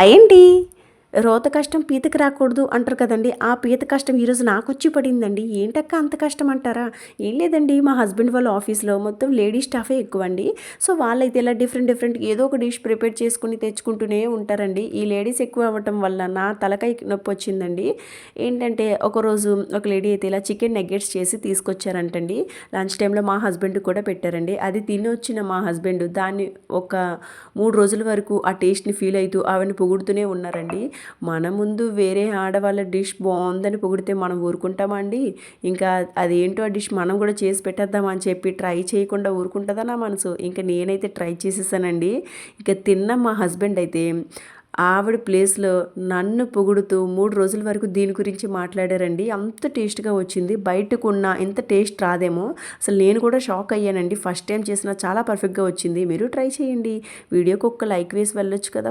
Hi అండి. రోత కష్టం పీతకి రాకూడదు అంటారు కదండి. ఆ పీత కష్టం ఈరోజు నాకు వచ్చి పడిందండి. ఏంటక్క అంత కష్టం అంటారా? ఏం లేదండి. మా హస్బెండ్ వాళ్ళ ఆఫీస్లో మొత్తం లేడీ స్టాఫే ఎక్కువ అండి సో వాళ్ళైతే ఇలా డిఫరెంట్ డిఫరెంట్ ఏదో ఒక డిష్ ప్రిపేర్ చేసుకుని తెచ్చుకుంటూనే ఉంటారండి. ఈ లేడీస్ ఎక్కువ అవ్వటం వల్ల నా తలకాయ నొప్పి వచ్చిందండి. ఏంటంటే ఒకరోజు ఒక లేడీ అయితే ఇలా చికెన్ నెగ్గెట్స్ చేసి తీసుకొచ్చారంటండి. లంచ్ టైంలో మా హస్బెండ్ కూడా పెట్టారండి. అది తిని వచ్చిన మా హస్బెండ్ దాన్ని ఒక మూడు రోజుల వరకు ఆ టేస్ట్ని ఫీల్ అవుతూ ఆవిడని పొగుడుతూనే ఉన్నారండి. మన ముందు వేరే ఆడవాళ్ళ డిష్ బాగుందని పొగిడితే మనం ఊరుకుంటామండి ఇంకా అదేంటో ఆ డిష్ మనం కూడా చేసి పెట్టేద్దామని చెప్పి ట్రై చేయకుండా ఊరుకుంటుందా నా మనసు? ఇంకా నేనైతే ట్రై చేసేసానండి. ఇంకా తిన్న మా హస్బెండ్ అయితే ఆవిడ ప్లేస్లో నన్ను పొగుడుతూ మూడు రోజుల వరకు దీని గురించి మాట్లాడారండి. అంత టేస్ట్గా వచ్చింది. బయటకున్న ఇంత టేస్ట్ రాదేమో. అసలు నేను కూడా షాక్ అయ్యానండి. ఫస్ట్ టైం చేసిన చాలా పర్ఫెక్ట్గా వచ్చింది. మీరు ట్రై చేయండి. వీడియోకి ఒక్క లైక్ వేసి వెళ్ళొచ్చు కదా.